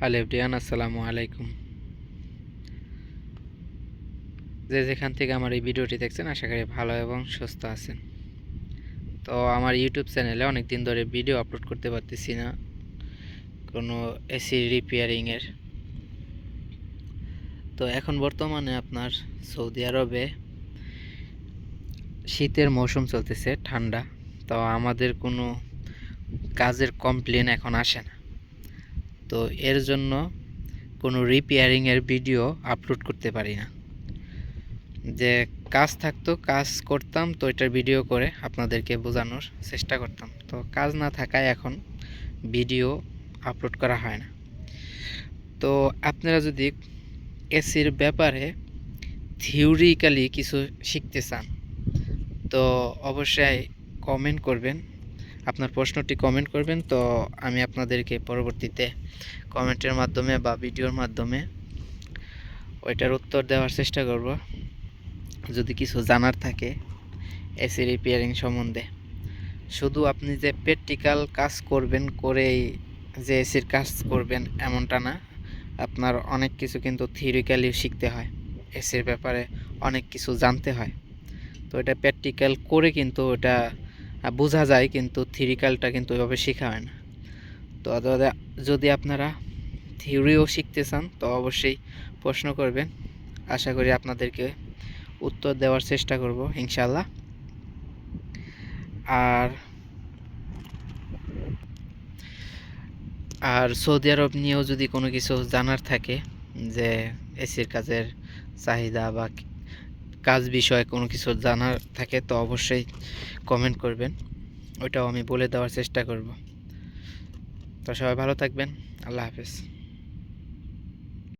Hello আসসালামু আলাইকুম। যে যেখান থেকে আমার এই ভিডিওটি দেখছেন, আশা করি ভালো এবং সুস্থ আছেন। তো আমার ইউটিউব চ্যানেলে অনেক দিন ধরে ভিডিও আপলোড করতে পারতেছি না, কোনো এসি রিপেয়ারিংয়ের তো এখন বর্তমানে আপনার সৌদি আরবে শীতের মৌসুম চলতেছে, ঠান্ডা। তো আমাদের কোনো কাজের কমপ্লেন এখন আসে না। তো এর জন্য কোনো রিপেয়ারিংয়ের ভিডিও আপলোড করতে পারি না। যে কাজ থাকতো, কাজ করতাম, তো এটার ভিডিও করে আপনাদেরকে বোঝানোর চেষ্টা করতাম। তো কাজ না থাকায় এখন ভিডিও আপলোড করা হয় না। তো আপনারা যদি এসির ব্যাপারে থিওরিক্যালি কিছু শিখতে চান, তো অবশ্যই কমেন্ট করবেন। আপনার প্রশ্নটি কমেন্ট করবেন, তো আমি আপনাদেরকে পরবর্তীতে কমেন্টের মাধ্যমে বা ভিডিওর মাধ্যমে ওইটার উত্তর দেওয়ার চেষ্টা করব। যদি কিছু জানার থাকে এসি রিপেয়ারিং সম্বন্ধে। শুধু আপনি যে প্র্যাকটিক্যাল কাজ করবেন, করেই যে এসির কাজ করবেন এমনটা না, আপনার অনেক কিছু কিন্তু থিওরিক্যালি শিখতে হয়। এসির ব্যাপারে অনেক কিছু জানতে হয়। তো এটা প্র্যাকটিক্যাল করে কিন্তু ওটা বোঝা যায় কিন্তু থিওরিক্যালটা কিন্তু ওইভাবে শেখা হয় না। তো যদি আপনারা থিওরিও শিখতে চান, তো অবশ্যই প্রশ্ন করবেন। আশা করি আপনাদেরকে উত্তর দেওয়ার চেষ্টা করব ইনশাল্লাহ আর আর সৌদি আরব নিয়েও যদি কোনো কিছু জানার থাকে যে এসির কাজের চাহিদা বা কাজ বিষয়ে কোনো কিছু জানার থাকে তো অবশ্যই কমেন্ট করবেন। ওইটাও আমি বলে দেওয়ার চেষ্টা করব। তো সবাই ভালো থাকবেন। আল্লাহ হাফেজ।